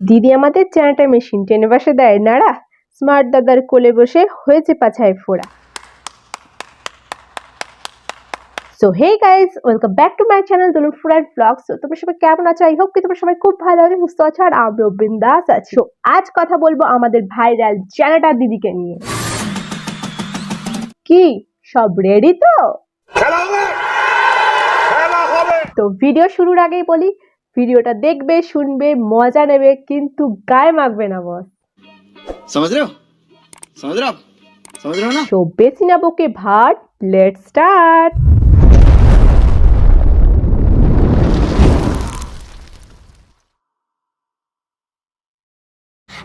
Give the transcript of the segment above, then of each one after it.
দিদি আমাদের চ্যানেলটা মেশিন টেনে বসে দেয় নাড়া। স্মার্ট দাদার কোলে বসে হয়েছে পাছায় ফোড়া। So hey guys welcome back to my channel Dulun and vlogs তো তোমরা সবাই কেমন আছো? আই হোপ কি তোমরা সবাই খুব ভালো আছো সুস্থ আছো আর আমিও বিন্দাস আছি। আজ কথা বলব আমাদের ভাইরাল চ্যানেলটার দিদিকে নিয়ে। কি? সব রেডি তো? তো ভিডিও শুরুর আগেই বলি ভিডিওটা দেখবে শুনবে মজা নেবে কিন্তু গায়ে মাখবে না বস না। বকে ভাট লেট স্টার্ট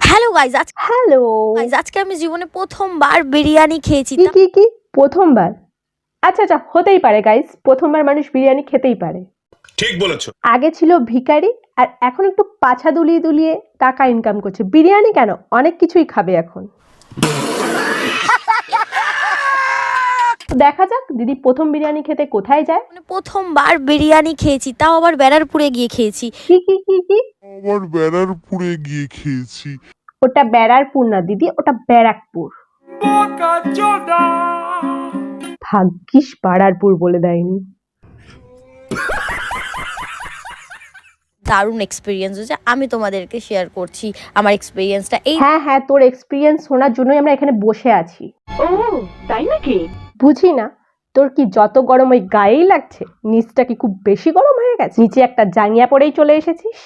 হ্যালো গাইজ আজ হ্যালো আজকে আমি জীবনে প্রথমবার বিরিয়ানি খেয়েছি। কি কি কি? প্রথমবার? আচ্ছা আচ্ছা হতেই পারে গাইজ প্রথমবার মানুষ বিরিয়ানি খেতেই পারে। ঠিক বলেছ। আগে ছিল ভিখারি আর এখন একটু পাছা দুলিয়ে দুলিয়ে টাকা ইনকাম করছে। বিরিয়ানি কেন? অনেক কিছুই খাবে এখন। দেখা যাক দিদি প্রথম বিরিয়ানি খেতে কোথায় যায়? মানে প্রথমবার বিরিয়ানি খেয়েছি তাও আবার ব্যারারপুরে গিয়ে খেয়েছি। কি কি কি কি? আবার ব্যারারপুরে গিয়ে খেয়েছি। ওটা ব্যারারপুর না দিদি ওটা ব্যারাকপুর। ভাগ্যিস পাড়ারপুর বলে দেয়নি। দারুণ এক্সপিরিয়েন্স হয়েছে। আমি তোমাদেরকে শেয়ার করছি আমার এক্সপিরিয়েন্সটা এই হ্যাঁ হ্যাঁ তোর এক্সপিরিয়েন্স শোনার জন্যই আমরা এখানে বসে আছি। ও তাই নাকি? বুঝি না তোর কি যত গরম ওই গায়েই লাগছে? নিচটা কি খুব বেশি গরম হয়ে গেছে? নিচে একটা জাঙ্গিয়া পরেই চলে এসেছিস?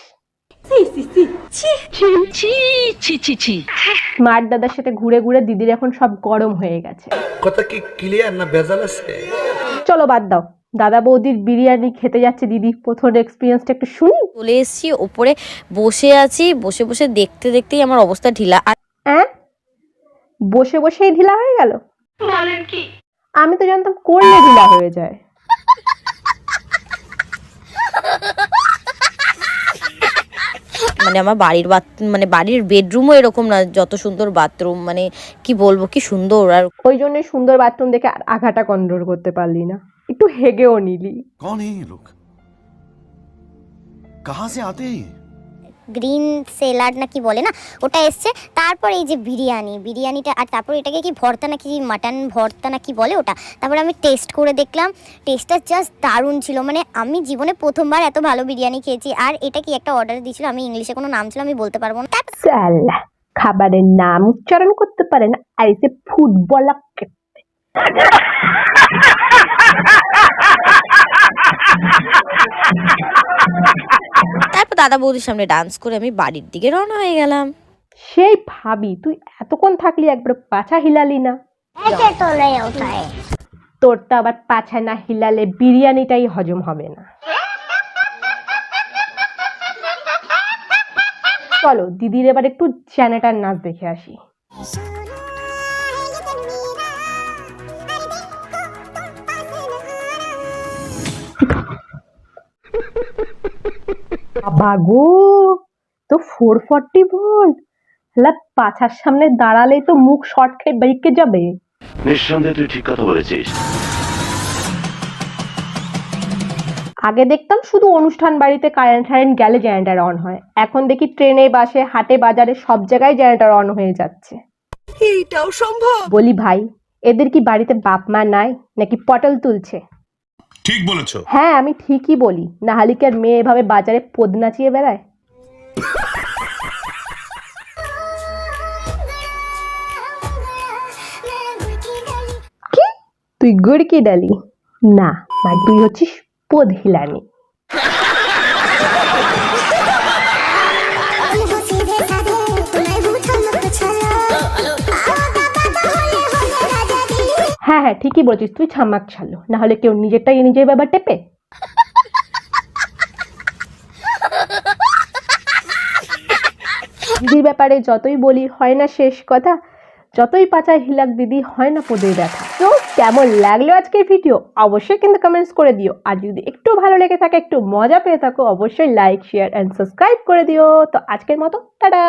স্মার্ট দাদার সাথে ঘুরে ঘুরে দিদির এখন সব গরম হয়ে গেছে। কথা কি ক্লিয়ার না ভেজাল আছে? চলো বাদ দাও। দাদা বৌদির বিরিয়ানি খেতে যাচ্ছে দিদি প্রথম এক্সপিরিয়েন্সটা একটু শুনি। চলে এসেছি ওপরে বসে আছি বসে বসে দেখতে দেখতেই আমার অবস্থা ঢিলা। আর হ্যাঁ বসে বসেই ঢিলা হয়ে গেল? আমি তো জানতাম করলে ঢিলা হয়ে যায়। মানে আমার বাড়ির বাথ মানে বাড়ির বেডরুমও এরকম না যত সুন্দর বাথরুম মানে কি বলব কি সুন্দর আর ওই জন্য সুন্দর বাথরুম দেখে আর আঘাটা কন্ট্রোল করতে পারলি না। একটু হেগেও নিলি कौन है ये लोग कहाँ से आते हैं ये গ্রিন সেলাড না কি বলে না ওটা এসছে তারপর এই যে বিরিয়ানি বিরিয়ানিটা আর তারপর এটাকে কি ভর্তা না কি মাটন ভর্তা না কি বলে ওটা তারপর আমি টেস্ট করে দেখলাম টেস্টটা জাস্ট দারুণ ছিল মানে আমি জীবনে প্রথমবার এত ভালো বিরিয়ানি খেয়েছি আর এটা কি একটা অর্ডার দিয়েছিল আমি ইংলিশে কোনো নাম ছিল আমি বলতে পারবো না তারপর সাল্লাহ খাবারের নাম উচ্চারণ করতে পারে না আর এসে ফুটবল দাদা বৌদির সামনে ডান্স করে আমি বাড়ির দিকে রওনা হয়ে গেলাম। সেই ভাবি তুই এতক্ষণ থাকলি একবার পাছা হিলালি না। তোর তো আবার পাছা না হিলালে বিরিয়ানিটাই হজম হবে না। চলো দিদির এবার একটু চ্যানেটার নাচ দেখে আসি। বাগো তো ফোর ফর্টি ভোল্ট হ্যাঁ পাছার সামনে দাঁড়ালেই তো মুখ শর্ট খেয়ে বেরিকে যাবে। নিঃসন্দেহে তুই ঠিক কথা বলেছিস। আগে দেখতাম শুধু অনুষ্ঠান বাড়িতে কারেন্ট ফারেন্ট গেলে জেনারেটার অন হয়। এখন দেখি ট্রেনে বাসে হাটে বাজারে সব জায়গায় জেনারেটার অন হয়ে যাচ্ছে। এইটাও সম্ভব? বলি ভাই এদের কি বাড়িতে বাপ মা নাই নাকি পটল তুলছে? ঠিক বলেছ। হ্যাঁ আমি ঠিকই বলি। না হলে কি আর মেয়ে এভাবে বাজারে পদ নাচিয়ে বেড়ায়? কি? তুই গুড়কি ডালি? না তুই হচ্ছিস পদ হিলানি হ্যাঁ হ্যাঁ ঠিকই বলছিস, তুই ছামাক ছালো না হলে কেউ নিজেরটাই নিজের ব্যাপার টেপে? দিদির ব্যাপারে যতই বলি, হয় না শেষ কথা, যতই পাচায় হিলাক দিদি, হয় না পদের ব্যথা। তো কেমন লাগল আজকের ভিডিও? অবশ্যই কিন্তু কমেন্টস করে দিও। আর যদি একটু ভালো লেগে থাকে, একটু মজা পেয়ে থাকো, অবশ্যই লাইক শেয়ার অ্যান্ড সাবস্ক্রাইব করে দিও। তো আজকের মতো, টাটা!